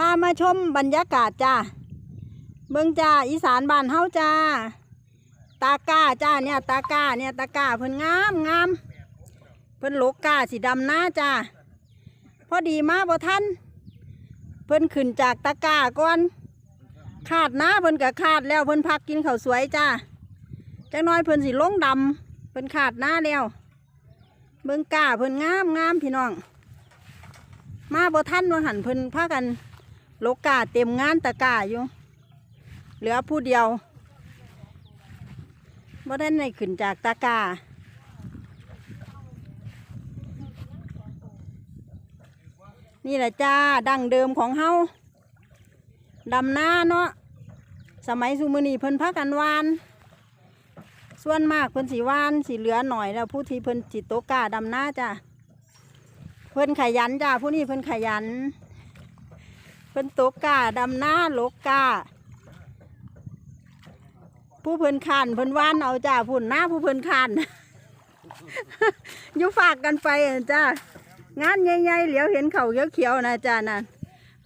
พามาชมบรรยากาศจ้าเบิ่งจ้าอีสานบ้านเฮาจ้า ตาก้าจ้าเนี่ยตาก้าเนี่ยตาก้าเพิ่นงามงามเพิ่นโลกก้าสีดำหน้าจ้าพอดีมาบ่ทันเพิ่นขึ้นจากตาก้าก่อนขาดนะเพิ่นก็ขาดแล้วเพิ่นพักกินข้าวสวยจ้าจักหน้อยเพิ่นสิลงดำเพิ่นขาดหน้าแล้วเบิ่งก้าเพิ่นงามงามพี่น้อง มาบ่ทันว่าหันเพิ่นพากัน โลกาเต็มงานตะกาอยู่ เหลือผู้เดียวบ่ได้ในขึ้นจากตะกานี่แหละจ้าดั้งเดิมของเฮาดำหน้าเนาะสมัยสุมือนีเพิ่นพักกันวาน ส่วนมากเพิ่นสีวานสีเหลือหน่อยแล้วผู้ที่เพิ่นจิตโตกาดำหน้าจ้าเพิ่นขยันจ้าผู้นี้เพิ่นขยัน พิ่นตกกาดำหน้าลกกาผู้เพิ่นขานเพิ่นว่านเอาจ้าพุ่นหน้าผู้เพิ่นขานอยู่ฝากกันไปอะจ้างานใหญ่ๆเหลียวเห็นเขาเขียวๆนะจ้านั่น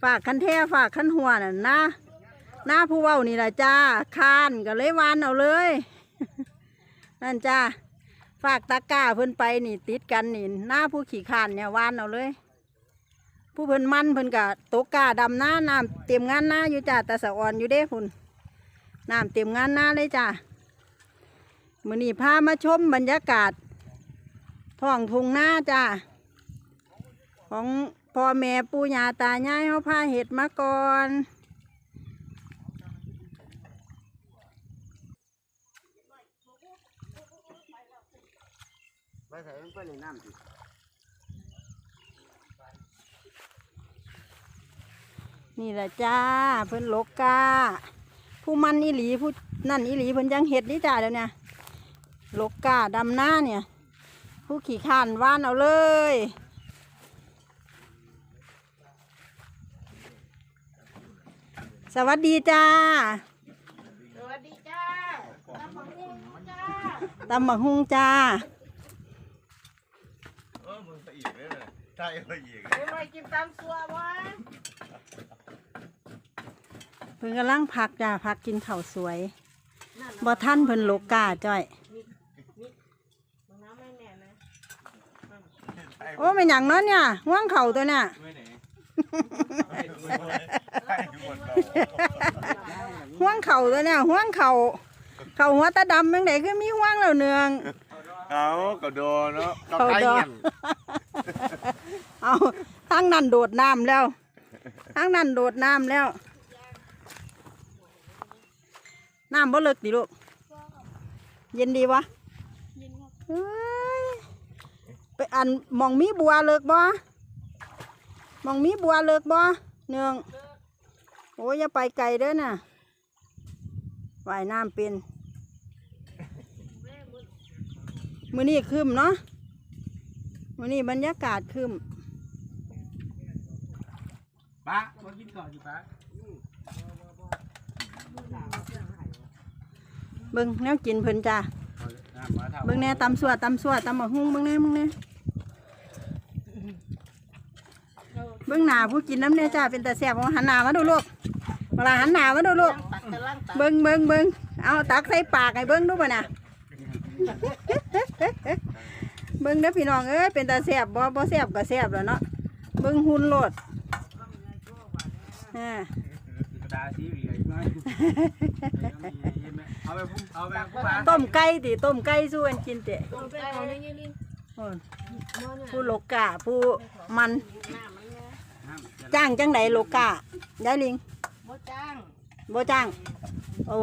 ฝากคันแท้ฝากคันหัวน่ะนะหน้าผู้เว้านี่แหละจ้าคานก็เลยวานเอาเลย นั่นจ้าฝากตะกร้าเพิ่นไปนี่ติดกันนี่หน้าผู้ขี่ขานเนี่ยวานเอาเลย ผู้เพิ่นมันเพิ่นกะตกกาดำหน้าน้ำเต็มงานหน้าอยู่จ้าแต่สะอ่อนอยู่เด้พุ่นน้ำเต็มงานหน้าเลยจ้ามือนี้พามาชมบรรยากาศท้องทุ่งหน้าจ้าของพ่อแม่ปู่ย่าตายายเฮาพาเห็ดมาก่อนไปใส่ไปในน้ำสิ นี่แหละจ้าเพิ่นโลกกาผู้มันอีหลีผู้นั่นอีหลีเพิ่นยังเห็ดนี่จ้าเดี๋ยวเนี่ยโลกกาดำหน้าเนี่ย ผู้ขี่ขานว่านเอาเลยสวัสดีจ้า สวัสดีจ้าตำบักหุ่งจ้าตำบักฮุงจ้า เออมึงไปอีกเลยนะใช่ไปอีกเดี๋ยวไปกินตำซัววะเพิ่นกำลังพักจ้าพักกินข้าวสวยบ่ท่านเพิ่นโลกกาจ้อยมึงน้ำไม่แน่นะโอ้เป็นอย่างนั้นเนี่ยห่วงเข่าตัวเนี่ยห่วงเข่าตัวเนี่ยห่วงเข่าเข่าหัวตาดำยังไงคือมีห่วงแล้วเนืองเขาก็โดนเนาะก็เขาใกล้ดอเงี้ยเอาทั้งนั้นโดดน้ำแล้วทั้งนั้นโดดน้ำแล้ว น้ำบ่เลิกดิลูก เย็นดีวะเฮ้ยไปอันมองมีบัวเลิกบ่มองมีบัวเลิกบ่เนืองโอ้ยอย่าไปไกลเด้อน่ะว่ายน้ำเป็น มือนี้คืมเนาะ มือนี้บรรยากาศคืมป้ามากินก่อนอยู่ป้า เบิ่งแนวกินเพิ่นจ้าเอาน้ำมาเท่าเบิ่งแน่ตำสัวตำสัวตำหมกฮุ้งเบิ่งแน่เบิ่งแน่เบิ่งหน้าผู้กินน้ำแน่จ้าเป็นตาแซ่บเอาหันหน้ามาดูลูกเวลาหันหน้ามาดูลูกตักกระลังตักเบิ่งเบิ่งเบิ่งเอาตักใส่ปากให้เบิ่งดูป่ะน่ะเบิ่งเด้อพี่น้องเอ้ยเป็นตาแซ่บบ่บ่แซ่บก็แซ่บแล้วเนาะเบิ่งหุ่นโลดอ่ากระดาษสี เอาไปพุ่มเอาไปพุ่มาต้มไก่ติต้มไก่สู้กันกินติต้มไก่เอาเนี่ยนี่โอ้ยนอนเนี่ยผู้โลกาผู้มัน จ้างจังไดโลกายายลิงบ่จ้างบ่จ้าง โอ้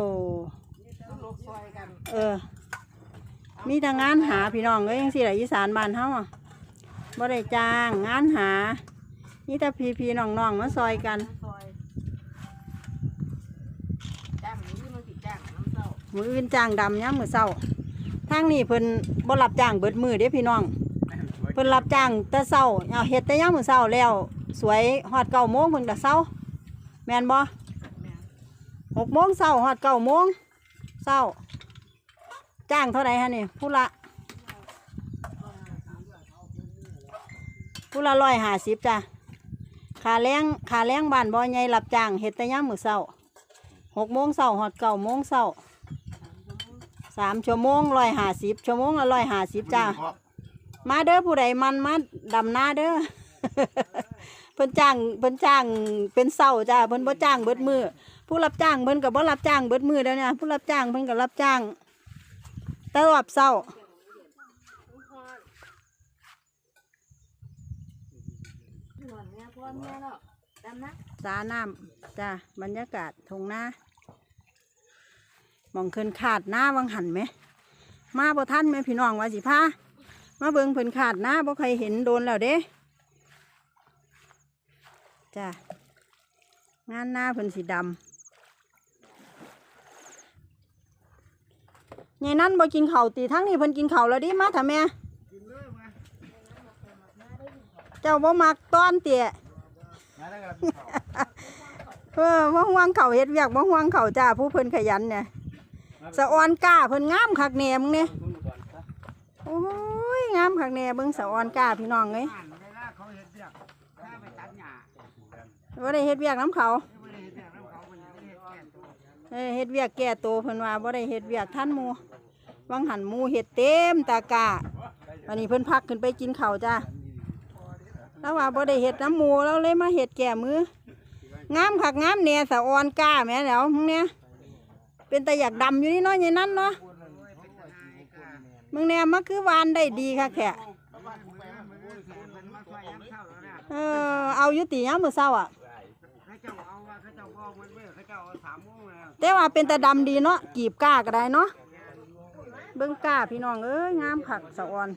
เออ มีแต่งานหาพี่น้องเอ้ยจังซี่ล่ะอีสานบ้านเฮาอะบ่ได้จ้างงานหานี่แต่พี่พี่น้องๆมาซอยกัน ซอยจ้างนี้มันสิจ้างน้ำเต้า มืออื่นจ้างดำยามมื้อเช้าทางนี้เพิ่นบ่รับจ้างเบิดมือเด้พี่น้องเพิ่นรับจ้างแต่เช้าเอาเฮ็ดแต่ยามมื้อเช้าแล้ว สวยฮอด9โมงเพิ่นก็เช้าแม่นบ่แม่หกโมงเช้าฮอด9โมงเช้า จ้างเท่าใดฮะนี่ผู้ละผู้ละ150จ้ะขาแรงขาแรงบ้านบ่อใหญ่รับจ้างเฮ็ดแต่ยามมื้อเช้าหกโมงเช้าฮอดเก้าโมงเช้า สามชั่วโมงร้อยห้าสิบชั่วโมงละร้อยห้าสิบจ้า มาเด้อผู้ใดมันมาดำนาเด้อ เพิ่นจ้างเพิ่นจ้างเป็นเศร้าจ้าเพิ่นบ่จ้างเบิดมือผู้รับจ้างเพิ่นก็บ่รับจ้างเบิดมือแล้วเนี่ยผู้รับจ้างเพิ่นก็รับจ้างแตลอดเศร้าหนวดเนี่ยพ่อแม่เนาะดำนะสาน้ำจ้าบรรยากาศทงนาห มองเคินขาดหน้าวังหันไหม มาบ่ทันไหมพี่น้องว่าสิพามาเบิ่งเพิ่นขาดหน้าบ่ใครเห็นโดนแล้วเด้จ้างานหน้าเพิ่นสีดำยายนั่นบ่กินข้าวตีทั้งนี้เพิ่นกินข้าวแล้วดิมาถ้าแม่เจ้าบ่มักต้อนเตี่ยมาแล้วครับเออบ่ห่วงเขาวเฮ็ดเวียกบ่ห่วงเขาวจ้าผู้เพิ่นขยันเนี่ย สะออนก้าเพิ่นงามคักแหน่มึงเนี่ยโอ้ยงามคักแหน่เบิ่งสะออนก้าพี่น้องเอ้ยเวลาเขาเห็นเรียกถ้าไปตัดหญ้าบ่ได้เฮ็ดเวียกน้ำเขาไม่ได้เห็นเรียกน้ำเขามันจะได้เห็นแก่ตัวเออเฮ็ดเวียกแก่โตวเพิ่นว่าบ่ได้เฮ็ดเวียกท่านหมู่วังหันหมู่เฮ็ดเต็มตากาวันนี้เพิ่นพักขึ้นไปกินข้าวจ้าแล้วว่าบ่ได้เฮ็ดน้ำหมู่แล้วเลยมาเฮ็ดแก่มืองามคักงามแหน่สะออนก้าแหม่แล้วมึงเนี่ย เป็นตาอยากดำอยู่นี่เนาะยายนั่นเนาะมึงเนี่ยมันคือวานได้ดีค่ะแขกเช้าแล้วนะเออเอายุติยามมือเช้าอะเต้มาเจ้าเอาสามโมงแต่ว่าเป็นตาดำดีเนาะกีบก้าก็ได้เนาะเบิ่งก้าพี่น้องเอ้ยงามคักสะออน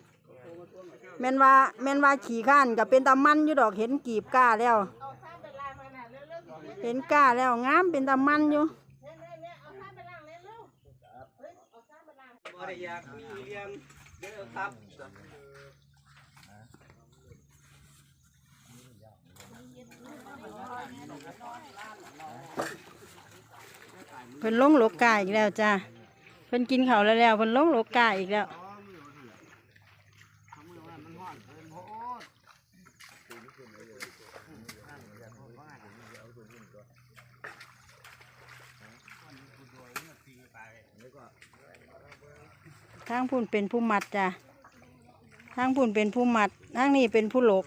แมนว่าแมนว่าขี่ข้านก็เป็นตามันอยู่ดอกเห็นกีบก้าแล้ว เห็นก้าแล้วงามเป็นตามันอยู่ๆๆเอาข้ามไปล้างเร็วๆเฮ้ยเอาข้ามไปล้างบริยากมีเลี้ยงเด้อครับเพิ่นลงโลกกาอีกแล้วจ้าเพิ่นกินเขาวแล้วแล้วเพิ่นลงโลกกาอีกแล้ว ทางพุ่นเป็นผู้มัดจ้ะทางพุ่นเป็นผู้มัดทางนี้เป็นผู้หลก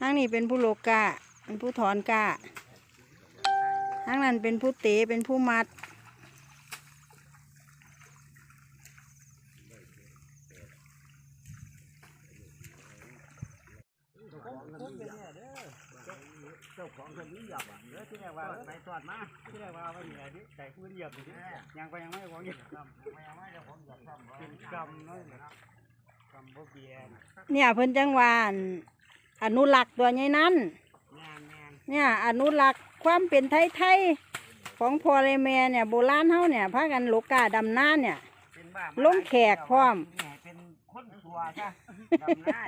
ทางนี้เป็นผู้โลกกะเป็นผู้ถอนกะทางนั้นเป็นผู้เตะเป็นผู้มัด เจ้าของคนนี้หยับอะเนื้อที่แรกว่าไปตอดมาที่แรกว่าไปเหนือที่ใส่พื้นเหยียบอยู่ที่ยังไปยังไม่ของเหยียบซ้ำยังไม่จะของเหยียบซ้ำเป็นกรรมเนาะกรรมบ่เบียนเนี่ยเพิ่นจังหวาอั่นอนุรักษ์ตัวใหญ่นั้นงานงานเนี่ยอนุรักษ์ความเป็นไทยๆของพ่อและแม่เนี่ยโบราณเฮาเนี่ยพากันโลกาดำน้าเนี่ยเป็นบ้าลงแขกพร้อมเป็นคนตัวจ้ะดำหน้า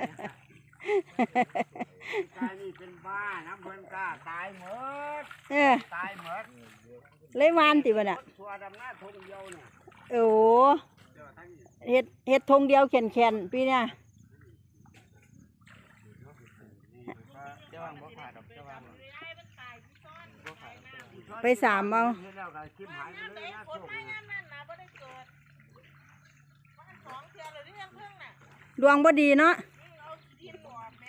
ตายนี่เป็นบ้านะเพิ่นกล้าตายหมดเออตายหมดเลยวานติบ่น่ะตัวดำหน้าทงเดียวเนี่ยโอ้โหเฮ็ดเฮ็ดธงเดียวแข็นๆปีเนี่ยเจ้าวังบ่ขาดดอกเจ้าวังไปสามเอาเฮ็ดแล้วก็คิดหายไปเลยนะคนไม่งานนั่นน่ะบ่ได้เกิดมันสองเทื่อเลยที่ยังเพิ่งน่ะดวงบ่ดีเนาะ อืมเอาดินออกแหม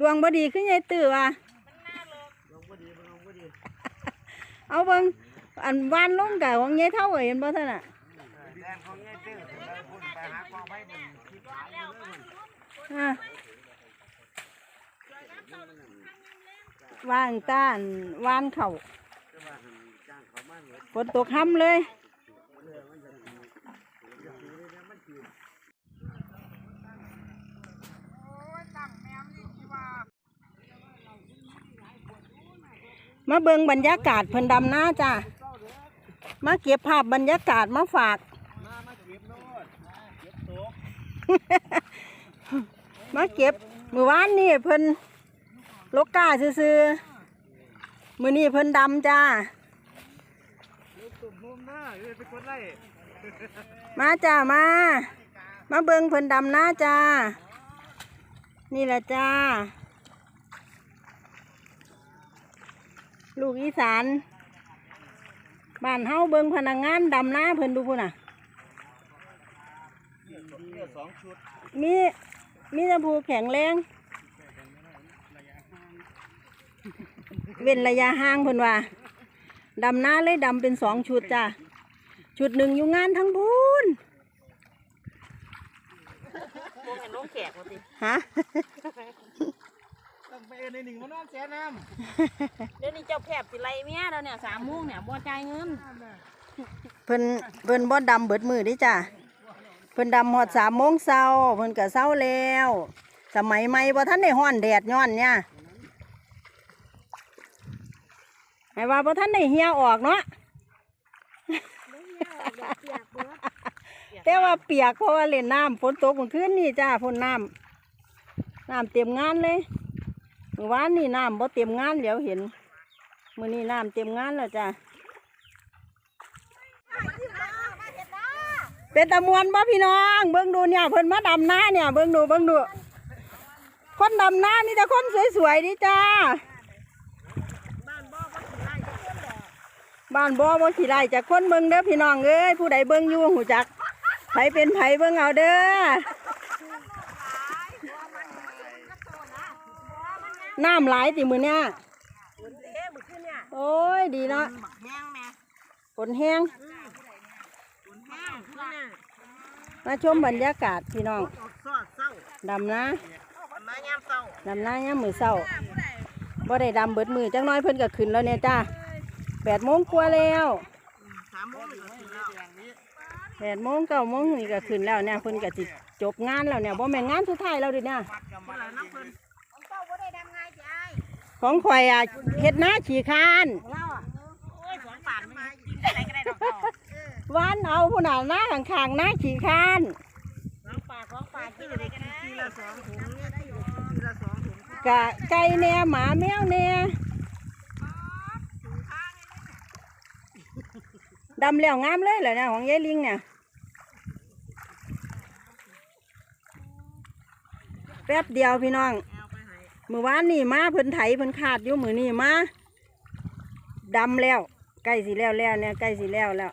ดวงบ่ดีขึ้นยายตื้อว่ะมันน่าเลิกลงบ่ดีลงบ่ดีเอาเบิ่งอันวานลงกะของยายเท่าเห็นบ่ท่านน่ะแดงของเงี้ยตื้อถึงได้พุ่นไปหากองไฟเป็นคิดหายไปเลยอะว่างต้านวานเข่าฝนตกห้ำเลย มาเบิงบรรยากาศเพิ่นดำหน้าจ้ามาเก็บภาพบรรยากาศมาฝากมาเก็บมือวานนี่เพิ่นลกกาซื้อๆมือนี่เพิ่นดำจ้าตุ่มมุมหน้าเอ้ยไปกดไล่มาจ้ามา มาเบิงเพิ่นดำหน้าจ้า นี่แหละจ้า ลูกอีสานบ้านเฮาเบิ่งพนักงานดำนาเพิ่นดูพุ่นน่ะเนี่ยสองชุดมีมีแตะพูแข็งแรง เว้นระยะห่างเพิ่นว่า ดำนาเลยดำเป็นสองชุดจ้ะ ชุดหนึ่งอยู่งานทั้งพูนพวกเห็นน้องแขกมาสิ ฮะ ต้องไปในหนึ่งมันนอนแสนน้เดี๋ยวนี้เจ้าแคบสิไรเมียแล้วเนี่ยสามโมงเนี่ยบ่จ่ายเงินเพิ่นเพิ่นบ่ดำเบิดมือเดิจ้ะเพิ่นดำหอดสามโมงเช้าเพิ่นก็เช้าแล้ว สมัยใหม่บ่ทันได้ฮ้อนแดดย้อนเนี่ยให้ว่าบ่ทันได้เหี่ยออกเนาะแต่ว่าเปียกเพราะว่าเล่นน้ำฝนตกเมื่อคืนนี่จ้าฝนน้ำน้ำเต็มงานเลย เมื่อวานนี่น้ำบ่เต็มงานเดี๋ยวเห็นมื้อนี้น้ำเต็มงานแล้วจ้าเป็นตะมวนบ่พี่น้อง เบิ่งดูเนี่ยเพิ่นมาดำหน้าเนี่ยเบิ่งดูเบิ่งดูคนดำหน้านี่แต่คนสวยๆนี่จ้าบ้านบ่บ่ขี้ไร่จากคนเบิ่งเด้อพี่น้องเอ้ยผู้ใดเบิ่งอยู่หูจักไผเป็นไผเบิ่งเอาเด้อ น้ำหลายติมือเนี่ยโอ้ยดีเนาะแห้งแม่ฝนแห้งแห้งคือน่ะมาชมบรรยากาศพี่น้องซอดเศร้าดำนะมายามเศร้าดำนะยามมือเศร้าบ่ได้ดำเบิดมือจังน้อยเพิ่นก็ขึ้นแล้วเนี่ยจ้าแปดโมงกว่าแล้วสามโมงเหลือสิแล้วแปดโมงเก้าโมงนี่ก็ขึ้นแล้วเนี่ยเพิ่นก็สิจบงานแล้วเนี่ยบ่แม่นงานสุดท้ายแล้วเดิเนี่ย ของข่อยอะเฮ็ดหน้าขี่คานเล่าอะโอ้ยสองบาทมันกินอะไรก็ได้ดอกเนาะวานเอาผู้หนาหน้าข้างๆหน้าขี่คานสองปากสองปากกินอะไรก็ได้ทีละสองถุงเนี่ยได้อยู่ทีละสองถุงกะไก่แหน่หมาแมวแหน่ดำแล้วงามเลยเหรอเนี่ยของยายลิงเนี่ยแป๊บเดียวพี่น้อง เมื่อวานนี่มาเพิ่นไถเพิ่นขาดอยู่มือนี่มาดำแล้วใกล้สีแล้วแล้วเนี่ยใกล้สีแล้วแล้ว